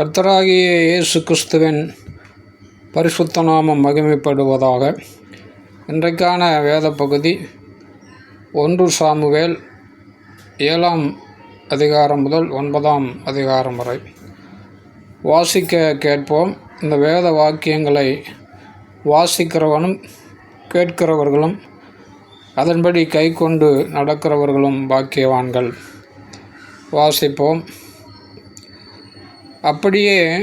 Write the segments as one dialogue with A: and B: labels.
A: கர்த்தராகிய இயேசு கிறிஸ்துவின் பரிசுத்த நாமம் மகிமைப்படுவதாக இன்றைக்கான வேத பகுதி ஒன்று சாமுவேல் ஏழாம் அதிகாரம் முதல் ஒன்பதாம் அதிகாரம் வரை. வாசிக்க கேட்போம். இந்த வேத வாக்கியங்களை வாசிக்கிறவனும் கேட்கிறவர்களும் அதன்படி கை கொண்டு நடக்கிறவர்களும் பாக்கியவான்கள். வாசிப்போம். அப்படியே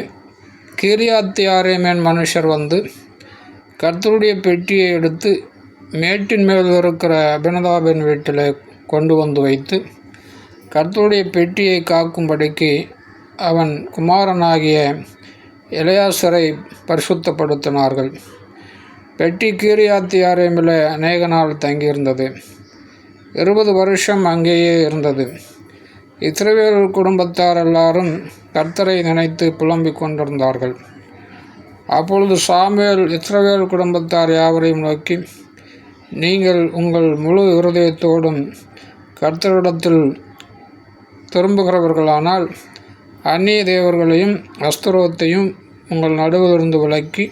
A: கீரியாத்தியாரேமேன் மனுஷர் வந்து கர்த்தருடைய பெட்டியை எடுத்து மேட்டின் மேல் இருக்கிற அபினதாபின் வீட்டில் கொண்டு வந்து வைத்து கர்த்தருடைய பெட்டியை காக்கும்படிக்கு அவன் குமாரனாகிய இளையாசரை பரிசுத்தப்படுத்தினார்கள். பெட்டி கீரியாத்தியாரேமில் அநேக நாள் தங்கியிருந்தது. இருபது வருஷம் அங்கேயே இருந்தது. இஸ்ரவேல் குடும்பத்தார் எல்லாரும் கர்த்தரை நினைத்து புலம்பிக் கொண்டிருந்தார்கள். அப்பொழுது சாமுவேல் இஸ்ரவேல் குடும்பத்தார் யாவரையும் நோக்கி நீங்கள் உங்கள் முழு இருதயத்தோடும் கர்த்தரிடத்தில் திரும்புகிறவர்களானால் அந்நிய தேவர்களையும் அஸ்துரவத்தையும் உங்கள் நடுவிலிருந்து விலக்கி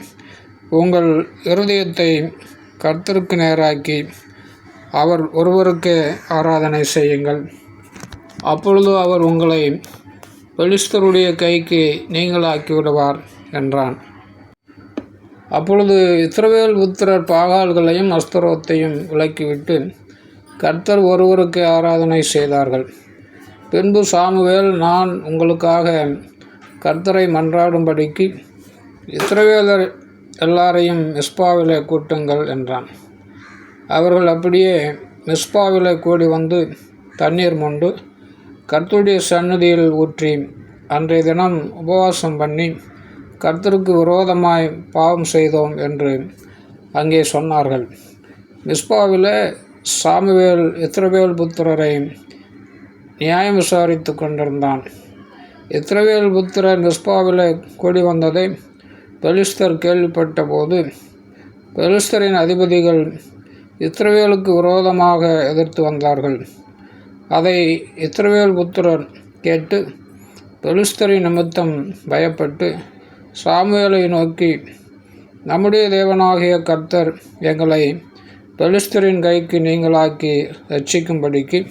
A: உங்கள் இருதயத்தை கர்த்தருக்கு நேராக்கி அவர் ஒருவருக்கு ஆராதனை செய்யுங்கள். அப்பொழுது அவர் உங்களை பெலிஸ்தருடைய கைக்கு நீங்களாக்கிவிடுவார் என்றான். அப்பொழுது இஸ்ரவேல் புத்திரர் பாகால்களையும் அஸ்தரோத்தையும் விலக்கிவிட்டு கர்த்தர் ஒருவருக்கு ஆராதனை செய்தார்கள். பின்பு சாமுவேல் நான் உங்களுக்காக கர்த்தரை மன்றாடும்படிக்கு இஸ்ரவேலர் எல்லாரையும் மிஸ்பாவிலே கூட்டுங்கள் என்றான். அவர்கள் அப்படியே மிஸ்பாவிலே கூடி வந்து தண்ணீர் மொண்டு கர்த்தருடைய சன்னதியில் ஊற்றி அன்றைய தினம் உபவாசம் பண்ணி கர்த்தருக்கு விரோதமாய் பாவம் செய்தோம் என்று அங்கே சொன்னார்கள். மிஸ்பாவில் சாமுவேல் இத்ரவேல் புத்திரரை நியாயம் விசாரித்து கொண்டிருந்தான். இத்ரவேல் புத்திரர் மிஸ்பாவில் கூடி வந்ததை பெலிஸ்தர் கேள்விப்பட்ட போது பெலிஸ்தரின் அதிபதிகள் இத்ரவேலுக்கு விரோதமாக எதிர்த்து வந்தார்கள். அதை இத்திரவேல் புத்திரர் கேட்டு பெலிஸ்தரி நிமித்தம் பயப்பட்டு சாமுவேலை நோக்கி நம்முடைய தேவனாகிய கர்த்தர் எங்களை பெலிஸ்தரின் கைக்கு நீங்களாக்கி ரட்சிக்கும்படிக்கு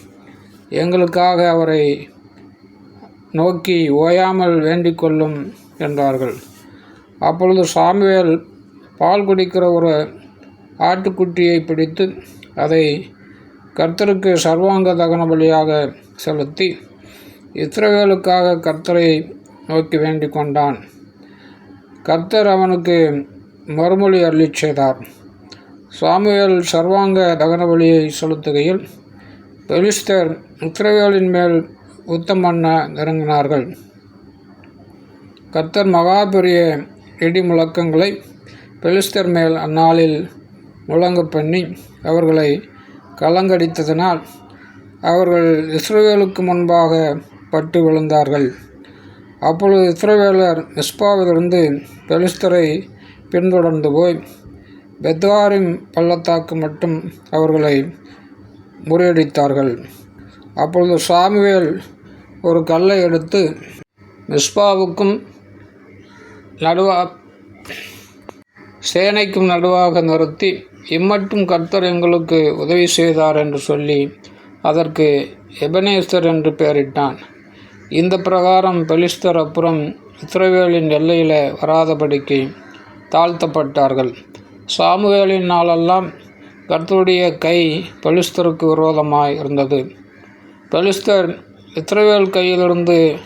A: எங்களுக்காக அவரை நோக்கி ஓயாமல் வேண்டிக் கொள்ளும் என்றார்கள். அப்பொழுது சாமுவேல் பால் குடிக்கிற ஒரு ஆட்டுக்குட்டியை பிடித்து அதை கர்த்தருக்கு சர்வாங்க தகன பலியாக செலுத்தி இஸ்ரவேலுக்காக கர்த்தரை நோக்கி வேண்டிக் கொண்டான். கர்த்தர் அவனுக்கு மறுமொழி அருளி செய்தார். சாமுவேல் சர்வாங்க தகன பலியை செலுத்துகையில் பெலிஸ்தர் இஸ்ரவேலின் மேல் யுத்தம் பண்ண நெருங்கினார்கள். கர்த்தர் மகா பெரிய இடி முழக்கங்களை பெலிஸ்தர் மேல் அந்நாளில் முழங்க பண்ணி அவர்களை கலங்கடித்ததினால் அவர்கள் இஸ்ரவேலுக்கு முன்பாக பட்டு விழுந்தார்கள். அப்பொழுது இஸ்ரவேலர் மிஸ்பாவிலிருந்து பெலிஸ்தரை பின்தொடர்ந்து போய் பெத்வாரின் பள்ளத்தாக்கு மட்டும் அவர்களை முறியடித்தார்கள். அப்பொழுது சாமுவேல் ஒரு கல்லை எடுத்து மிஸ்பாவுக்கும் நடுவா சேனைக்கும் நடுவாக நிறுத்தி இம்மட்டும் கர்த்தர் எங்களுக்கு உதவி செய்தார் என்று சொல்லி அதற்கு எபனேஸ்தர் என்று பெயரிட்டான். இந்த பிரகாரம் பெலிஸ்தர் அப்புறம் இஸ்ரவேலின் எல்லையில் வராதபடிக்கு தாழ்த்தப்பட்டார்கள். சாமுவேலின் நாளெல்லாம் கர்த்தருடைய கை பெலிஸ்தருக்கு விரோதமாய் இருந்தது. பெலிஸ்தர் இஸ்ரவேல் கையிலிருந்து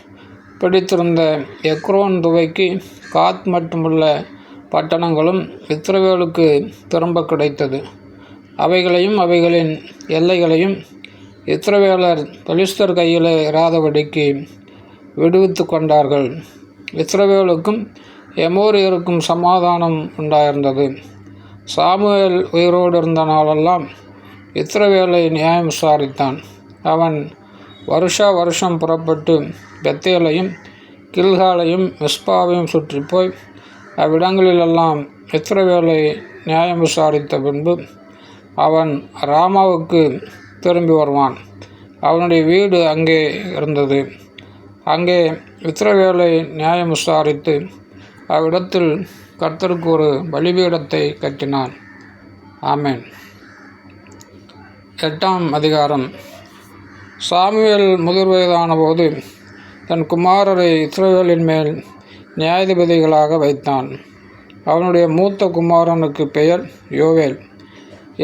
A: பிடித்திருந்த எக்ரோன் துவைக்கு காத் மட்டுமல்ல பட்டணங்களும் இஸ்ரவேலுக்கு திரும்ப கிடைத்தது. அவைகளையும் அவைகளின் எல்லைகளையும் இஸ்ரவேலர் பலிஸ்தர் கையில் இராதபடிக்கு விடுவித்து கொண்டார்கள். இஸ்ரவேலுக்கும் எமோரியருக்கும் சமாதானம் உண்டாயிருந்தது. சாமுவேல் உயிரோடு இருந்த நாளெல்லாம் இஸ்ரவேலை நியாயம் விசாரித்தான். அவன் வருஷா வருஷம் புறப்பட்டு பெத்தேலையும் கில்காலையும் மிஸ்பாவையும் சுற்றி போய் அவ்விடங்களிலெல்லாம் இஸ்ரவேலை நியாயம் விசாரித்த பின்பு அவன் ராமாவுக்கு திரும்பி வருவான். அவனுடைய வீடு அங்கே இருந்தது. அங்கே இஸ்ரவேலை நியாயம் விசாரித்து அவ்விடத்தில் கர்த்தருக்கு ஒரு பலிபீடத்தை கட்டினான். ஆமென். எட்டாம் அதிகாரம். சாமுவேல் முதிர் வயதான போது தன் குமாரரை இஸ்ரவேலின் மேல் நியாயாதிபதிகளாக வைத்தான். அவனுடைய மூத்த குமாரனுக்கு பெயர் யோவேல்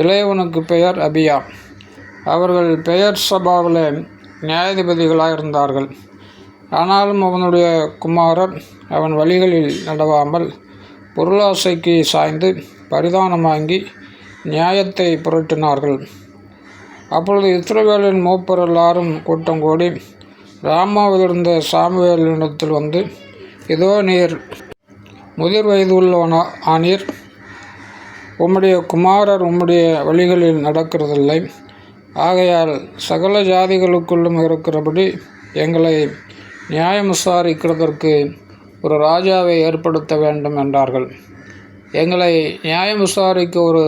A: இளையவனுக்கு பெயர் அபியா அவர்கள் பெயர் சபாவில் நியாயாதிபதிகளாக இருந்தார்கள். ஆனாலும் அவனுடைய குமாரர் அவன் வழிகளில் நடவாமல் பொருளாசைக்கு சாய்ந்து பரிதானம் வாங்கி நியாயத்தை புரட்டினார்கள். அப்பொழுது இஸ்ரவேலின் மூப்பர் எல்லாரும் கூட்டம் கூடி ராமாவிலிருந்த சாமுவேலினிடத்தில் வந்து இதோ நீர். முதிர் வயது உள்ளவனா ஆனீர் உம்முடைய குமாரர் உம்முடைய வழிகளில் நடக்கிறதில்லை. ஆகையால் சகல ஜாதிகளுக்குள்ளும் இருக்கிறபடி எங்களை நியாயம் விசாரிக்கிறதற்கு ஒரு ராஜாவை ஏற்படுத்த வேண்டும் என்றார்கள். எங்களை நியாயம் விசாரிக்க ஒரு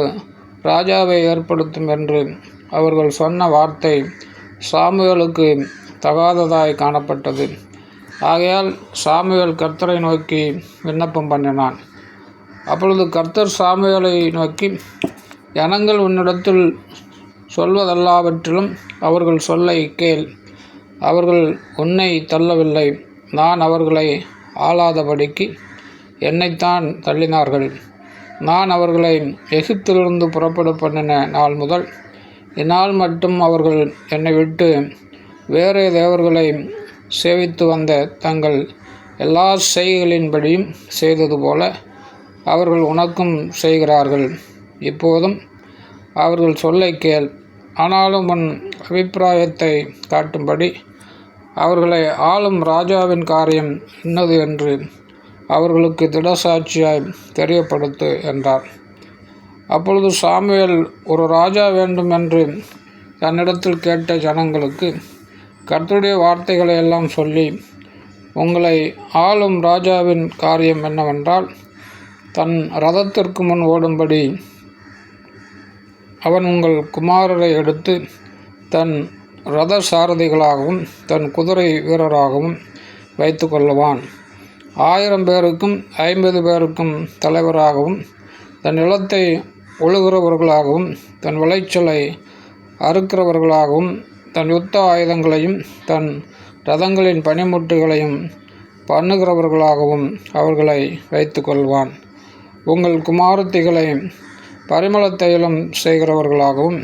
A: ராஜாவை ஏற்படுத்தும் என்று அவர்கள் சொன்ன வார்த்தை சாமுவேலுக்கு தகாததாய் காணப்பட்டது. ஆகையால் சாமுவேல் கர்த்தரை நோக்கி விண்ணப்பம் பண்ணினான். அப்பொழுது கர்த்தர் சாமுவேலை நோக்கி ஜனங்கள் உன்னிடத்தில் சொல்வதெல்லாவற்றிலும் அவர்கள் சொல்லை கேள். அவர்கள் உன்னை தள்ளவில்லை. நான் அவர்களை ஆளாதபடிக்கு என்னைத்தான் தள்ளினார்கள். நான் அவர்களை எகிப்திலிருந்து புறப்பட பண்ணின நாள் முதல் இந்நாள் மட்டும் அவர்கள் என்னை விட்டு வேறு தேவர்களை சேவித்து வந்த தங்கள் எல்லா செய்களின்படியும் செய்தது போல அவர்கள் உனக்கும் செய்கிறார்கள். இப்போதும் அவர்கள் சொல்லை கேள். ஆனாலும் உன் அபிப்பிராயத்தை காட்டும்படி அவர்களை ஆளும் ராஜாவின் காரியம் இன்னது என்று அவர்களுக்கு திடசாட்சியாய் தெரியப்படுத்து என்றார். அப்பொழுது சாமுவேல் ஒரு ராஜா வேண்டும் என்று தன்னிடத்தில் கேட்ட ஜனங்களுக்கு கர்த்தருடைய வார்த்தைகளை எல்லாம் சொல்லி உங்களை ஆளும் ராஜாவின் காரியம் என்னவென்றால் தன் ரதத்திற்கு முன் ஓடும்படி அவன் உங்கள் குமாரரை எடுத்து தன் ரத சாரதிகளாகவும் தன் குதிரை வீரராகவும் வைத்து கொள்ளுவான். ஆயிரம் பேருக்கும் ஐம்பது பேருக்கும் தலைவராகவும் தன் நிலத்தை ஒழுகிறவர்களாகவும் தன் விளைச்சலை அறுக்கிறவர்களாகவும் தன் யுத்த ஆயுதங்களையும் தன் ரதங்களின் பனிமுட்டுகளையும் பண்ணுகிறவர்களாகவும் அவர்களை வைத்து கொள்வான் உங்கள் குமாரத்திகளை பரிமள தைலம் செய்கிறவர்களாகவும்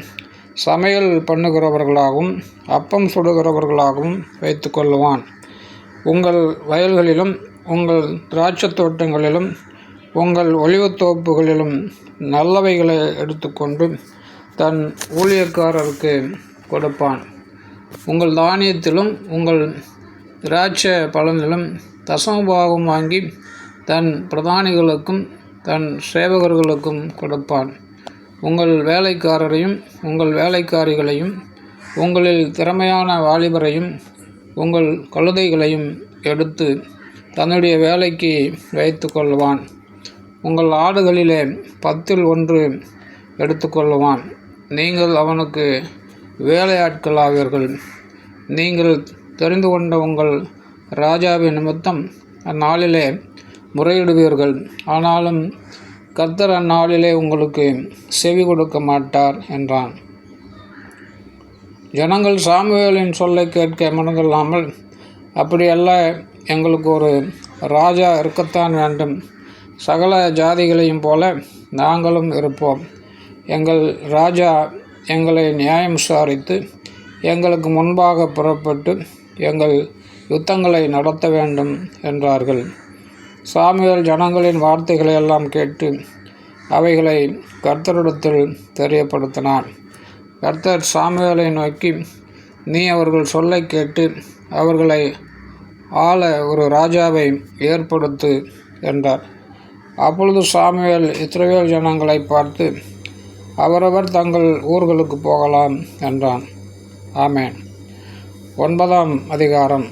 A: சமையல் பண்ணுகிறவர்களாகவும் அப்பம் சுடுகிறவர்களாகவும் வைத்து கொள்ளுவான் உங்கள் வயல்களிலும் உங்கள் திராட்சை தோட்டங்களிலும் உங்கள் ஒளிவுத்தோப்புகளிலும் நல்லவைகளை எடுத்துக்கொண்டு தன் ஊழியக்காரருக்கு கொடுப்பான். உங்கள் தானியத்திலும் உங்கள் திராட்சை பலனிலும் தசமபாகம் வாங்கி தன் பிரதானிகளுக்கும் தன் சேவகர்களுக்கும் கொடுப்பான். உங்கள் வேலைக்காரரையும் உங்கள் வேலைக்காரிகளையும் உங்களில் திறமையான வாலிபரையும் உங்கள் கழுதைகளையும் எடுத்து தன்னுடைய வேலைக்கு வைத்து கொள்வான். உங்கள் ஆடுகளிலே பத்தில் ஒன்று எடுத்துக்கொள்வான் நீங்கள் அவனுக்கு வேலையாட்களாவீர்கள் நீங்கள் தெரிந்து கொண்ட உங்கள் ராஜாவின் நிமித்தம் அந்நாளிலே முறையிடுவீர்கள். ஆனாலும் கர்த்தர் அந்நாளிலே உங்களுக்கு செவி கொடுக்க மாட்டார் என்றான். ஜனங்கள் சாமுவேலின் சொல்லை கேட்க மனதில்லாமல் அப்படியல்ல எங்களுக்கு ஒரு ராஜா இருக்கத்தான் வேண்டும். சகல ஜாதிகளையும் போல நாங்களும் இருப்போம். எங்கள் ராஜா எங்களை நியாயம் விசாரித்து எங்களுக்கு முன்பாக புறப்பட்டு எங்கள் யுத்தங்களை நடத்த வேண்டும் என்றார்கள். சாமியல் ஜனங்களின் வார்த்தைகளை எல்லாம் கேட்டு அவைகளை கர்த்தரிடத்தில் தெரியப்படுத்தினார். கர்த்தர் சாமியலை நோக்கி நீ அவர்கள் சொல்லை கேட்டு அவர்களை ஆள ஒரு ராஜாவை ஏற்படுத்து என்றார். அப்பொழுது சாமியல் இஸ்ரவேல் ஜனங்களை பார்த்து அவரவர் தங்கள் ஊர்களுக்கு போகலாம் என்றான். ஆமேன். ஒன்பதாம் அதிகாரம்.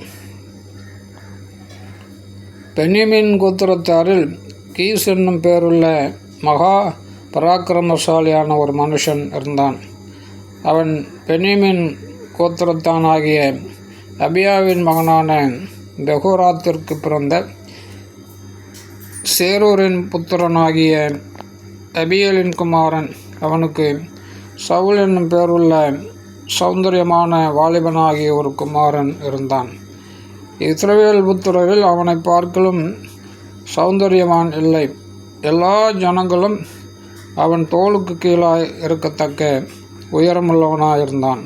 A: பென்யமின் கோத்திரத்தாரில் கீஸ் என்னும் பேருள்ள மகா பராக்கிரமசாலியான ஒரு மனுஷன் இருந்தான். அவன் பென்யமின் கோத்திரத்தானாகிய அபியாவின் மகனான பெகுராத்திற்கு பிறந்த சேரூரின் புத்திரனாகிய அபியலின் குமாரன் அவனுக்கு சவுல் என்னும் பேருள்ள சௌந்தரியமான வாலிபனாகிய ஒரு குமாரன் இருந்தான். இஸ்ரவேல் புத்திரரில் அவனை பார்க்கலும் சௌந்தரியவான் இல்லை. எல்லா ஜனங்களும் அவன் தோளுக்கு கீழாய் இருக்கத்தக்க உயரமுள்ளவனாக இருந்தான்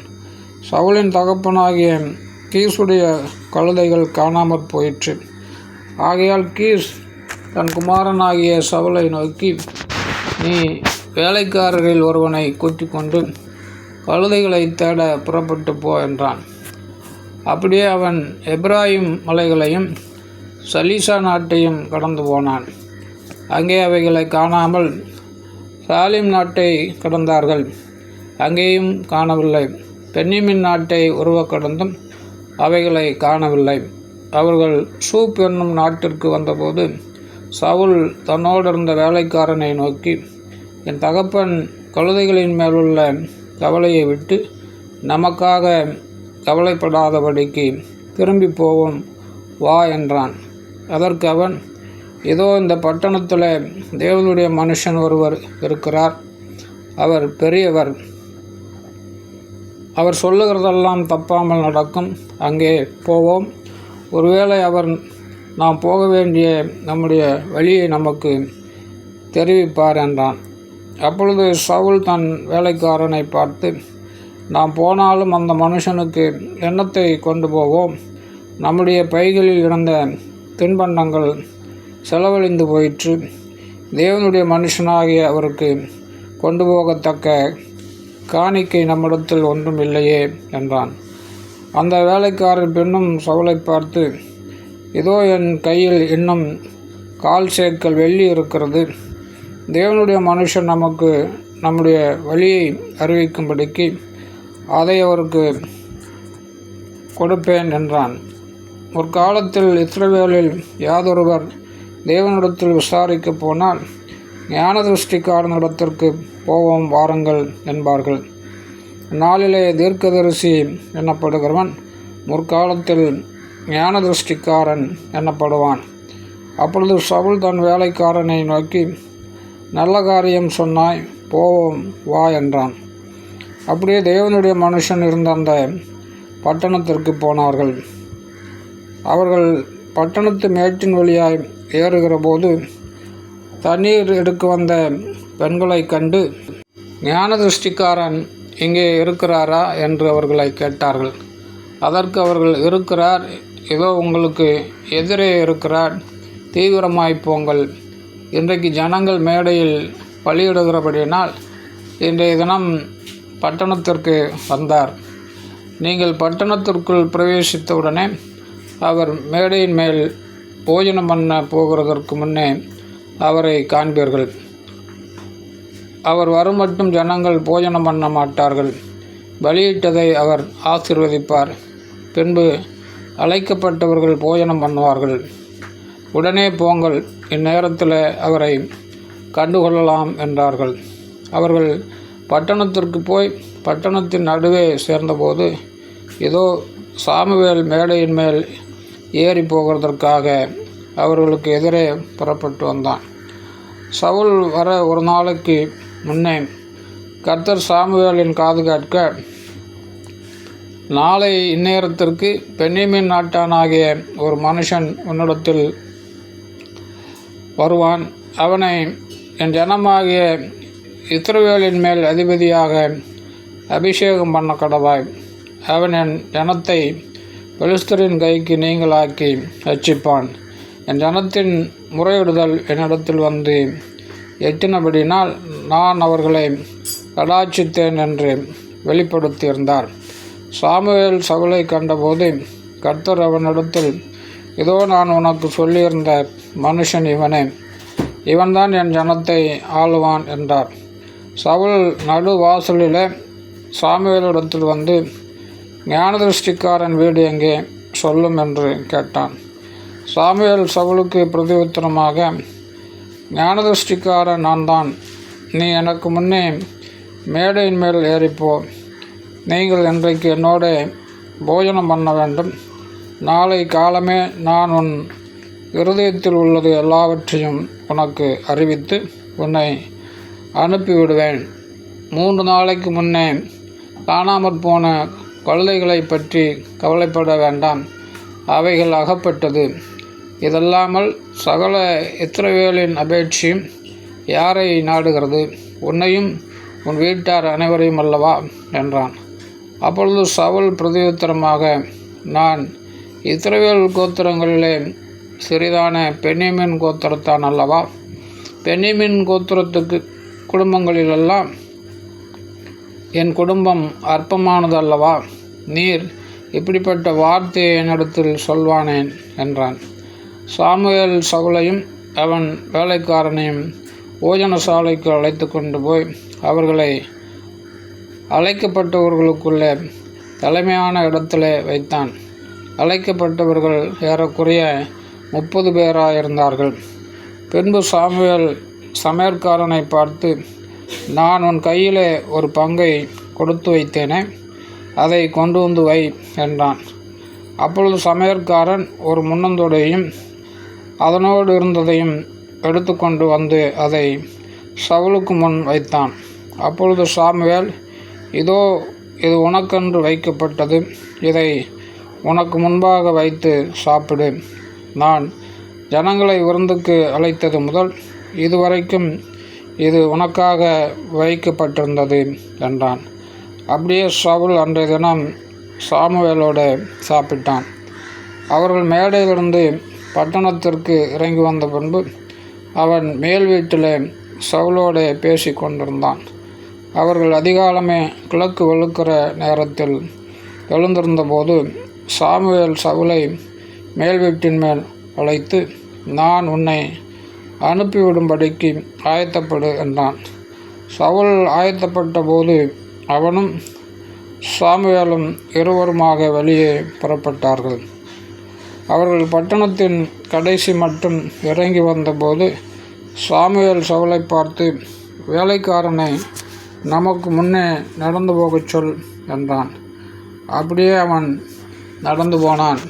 A: சவுலின் தகப்பனாகிய கீசுடைய கழுதைகள் காணாமற் போயிற்று. ஆகையால் கீஸ் தன் குமாரனாகிய சவுலை நோக்கி நீ வேலைக்காரரில் ஒருவனை கூட்டிக் கொண்டு கழுதைகளை தேட புறப்பட்டு போ என்றான். அப்படியே அவன் எப்ராஹிம் மலைகளையும் சலீசா நாட்டையும் கடந்து போனான். அங்கே அவைகளை காணாமல் சாலிம் நாட்டை கடந்தார்கள். அங்கேயும் காணவில்லை. பென்னிமின் நாட்டை உருவ கடந்தும் அவைகளை காணவில்லை. அவர்கள் சூப் என்னும் நாட்டிற்கு வந்தபோது சவுல் தன்னோடு இருந்த வேலைக்காரனை நோக்கி என் தகப்பன் கழுதைகளின் மேலுள்ள கவலையை விட்டு நமக்காக கவலைப்படாதபடிக்கு திரும்பி போவோம் வா என்றான். அதற்கு அவன் ஏதோ இந்த பட்டணத்தில் தேவனுடைய மனுஷன் ஒருவர் இருக்கிறார். அவர் பெரியவர். அவர் சொல்லுகிறதெல்லாம் தப்பாமல் நடக்கும். அங்கே போவோம். ஒருவேளை அவர் நாம் போக வேண்டிய நம்முடைய வழியை நமக்கு தெரிவிப்பார் என்றான். அப்பொழுது சவுல் தன் வேலைக்காரனை பார்த்து நாம் போனாலும் அந்த மனுஷனுக்கு எண்ணத்தை கொண்டு போவோம். நம்முடைய பைகளில் இருந்த தின்பண்டங்கள் செலவழிந்து போயிற்று. தேவனுடைய மனுஷனாகிய அவருக்கு கொண்டு போகத்தக்க காணிக்கை நம்மிடத்தில் ஒன்றும் இல்லையே என்றான். அந்த வேலைக்காரர் பெண்ணும் சவுளை பார்த்து இதோ என் கையில் இன்னும் கால் சேர்க்கல் வெள்ளி இருக்கிறது. தேவனுடைய மனுஷன் நமக்கு நம்முடைய வழியை அறிவிக்கும்படிக்கு அதை அவருக்கு கொடுப்பேன் என்றான். ஒரு காலத்தில் இஸ்ரவேலில் யாதொருவர் தேவனிடத்தில் விசாரிக்க போனால் ஞான திருஷ்டிக்காரனிடத்திற்கு போவோம் வாருங்கள் என்பார்கள். நாளிலே தீர்க்கதரிசி எனப்படுகிறவன் முற்காலத்தில் ஞான திருஷ்டிக்காரன் எனப்படுவான் அப்பொழுது சவுல் தன் வேலைக்காரனை நோக்கி நல்ல காரியம் சொன்னாய் போவோம் வா என்றான். அப்படியே தேவனுடைய மனுஷன் இருந்த அந்த பட்டணத்திற்கு போனார்கள். அவர்கள் பட்டணத்து மேட்டின் வழியாய் ஏறுகிற போது தண்ணீர் எடுக்க வந்த பெண்களை கண்டு ஞான திருஷ்டிக்காரன் இங்கே இருக்கிறாரா? என்று அவர்களை கேட்டார்கள். அதற்கு அவர்கள் இருக்கிறார். ஏதோ உங்களுக்கு எதிரே இருக்கிறார். தீவிரமாய் போங்கள். இன்றைக்கு ஜனங்கள் மேடையில் பலியிடுகிறபடியினால் இன்றைய தினம் பட்டணத்திற்கு வந்தார். நீங்கள் பட்டணத்திற்குள் பிரவேசித்தவுடனே அவர் மேடையின் மேல் போஜனம் பண்ண போகிறதற்கு முன்னே அவரை காண்பீர்கள். அவர் வரும் மட்டும் ஜனங்கள் போஜனம் பண்ண மாட்டார்கள். பலியிட்டதை அவர் ஆசிர்வதிப்பார். பின்பு அழைக்கப்பட்டவர்கள் போஜனம் பண்ணுவார்கள். உடனே போங்கள் இந்நேரத்தில் அவரை கண்டுகொள்ளலாம் என்றார்கள். அவர்கள் பட்டணத்திற்கு போய் பட்டணத்தின் நடுவே சேர்ந்தபோது ஏதோ சாமுவேல் மேடையின் மேல் ஏறி போகிறதற்காக அவர்களுக்கு எதிரே புறப்பட்டு வந்தான். சவுல் வர ஒரு நாளைக்கு முன்னே கர்த்தர் சாமுவேலின் காது கேட்க நாளை இந்நேரத்திற்கு பெண்ணிமின் நாட்டானாகிய ஒரு மனுஷன் உன்னிடத்தில் வருவான். அவனை என் ஜனமாகிய இத்திரவேலின் மேல் அதிபதியாக அபிஷேகம் பண்ண கடவாய். அவன் என் ஜனத்தை பெலிஸ்தரின் கைக்கு நீங்களாக்கி ரட்சிப்பான். என் ஜனத்தின் முறையிடுதல் என்னிடத்தில் வந்து எட்டினபடினால் நான் அவர்களை கடாட்சித்தேன் என்று வெளிப்படுத்தியிருந்தார். சாமுவேல் சவுளை கண்டபோது கர்த்தர் அவனிடத்தில் இதோ நான் உனக்கு சொல்லியிருந்த மனுஷன் இவனே. இவன்தான் என் ஜனத்தை ஆளுவான் என்றார். சவுல் நடு வாசலில் சாமுவேலிடத்தில் வந்து ஞானதிருஷ்டிக்காரன் வீடு எங்கே? சொல்லும் என்று கேட்டான். சாமுவேல் சவுலுக்கு பிரதியுத்தரமாக ஞானதிருஷ்டிக்காரன் நான் தான் நீ எனக்கு முன்னே மேடையின் மேல் ஏறிப்போ. நீங்கள் இன்றைக்கு என்னோட போஜனம் பண்ண வேண்டும். நாளை காலமே நான் உன் இருதயத்தில் உள்ளது எல்லாவற்றையும் உனக்கு அறிவித்து உன்னை அனுப்பிவிடுவேன். மூன்று நாளைக்கு முன்னே காணாமற் போன குழந்தைகளை பற்றி கவலைப்பட வேண்டாம். அவைகள் அகப்பட்டது. இதல்லாமல் சகல இத்திரவேலின் அபேட்சியும் யாரை நாடுகிறது? உன்னையும் உன் வீட்டார் அனைவரையும் அல்லவா? என்றான். அப்பொழுது சவுல் பிரதியுத்தரமாக நான் இஸ்ரவேல் கோத்திரங்களிலே சிறிதான பெண்ணிமின் கோத்திரத்தான் அல்லவா? பெண்ணிமின் கோத்திரத்துக்கு குடும்பங்களிலெல்லாம் என் குடும்பம் அற்பமானது அல்லவா? நீர் இப்படிப்பட்ட வார்த்தையை என்னிடத்தில் சொல்வானேன் என்றான். சாமுவேல் சவுலையும் அவன் வேலைக்காரனையும் ஓஜனசாலைக்கு அழைத்து கொண்டு போய் அவர்களை அழைக்கப்பட்டவர்களுக்குள்ளே தலைமையான இடத்திலே வைத்தான். அழைக்கப்பட்டவர்கள் ஏறக்குறைய முப்பது பேராயிருந்தார்கள். பின்பு சாமுவேல் சமையற்காரனை பார்த்து நான் உன் கையிலே ஒரு பங்கை கொடுத்து வைத்தேனே அதை கொண்டு வந்து வை என்றான். அப்பொழுது சமையற்காரன் ஒரு முன்னந்தோடையும் அதனோடு இருந்ததையும் எடுத்துக்கொண்டு வந்து அதை சவுலுக்கு முன் வைத்தான். அப்பொழுது சாமுவேல் இதோ இது உனக்கென்று வைக்கப்பட்டது. இதை உனக்கு முன்பாக வைத்து சாப்பிடு. நான் ஜனங்களை விருந்துக்கு அழைத்தது முதல் இதுவரைக்கும் இது உனக்காக வைக்கப்பட்டிருந்தது என்றான். அப்படியே சவுல் அன்றைய தினம் சாமுவேலோடு சாப்பிட்டான். அவர்கள் மேடையிலிருந்து பட்டணத்திற்கு இறங்கி வந்த பின்பு அவன் மேல் வீட்டில் சவுலோடு பேசி கொண்டிருந்தான். அவர்கள் அதிகாலமே கிழக்கு வெளுக்கிற நேரத்தில் எழுந்திருந்தபோது சாமுவேல் சவுலை மேல்வீட்டின் மேல் அழைத்து நான் உன்னை அனுப்பிவிடும்படிக்கு ஆயத்தப்படு என்றான். சவுல் ஆயத்தப்பட்ட போது அவனும் சாமுவேலும் இருவருமாக வெளியே புறப்பட்டார்கள். அவர்கள் பட்டணத்தின் கடைசி மட்டும் இறங்கி வந்தபோது சாமுவேல் சவுலை பார்த்து வேலைக்காரனை நமக்கு முன்னே நடந்து போகச் சொல் என்றான். அப்படியே அவன் நடந்து போனான்.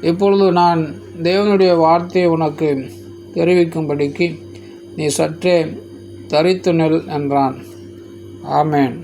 A: இப்பொழுது நான் தேவனுடைய வார்த்தையை உனக்கு தெரிவிக்கும்படிக்கு நீ சற்றே தரித்து நெல் என்றான். ஆமேன்.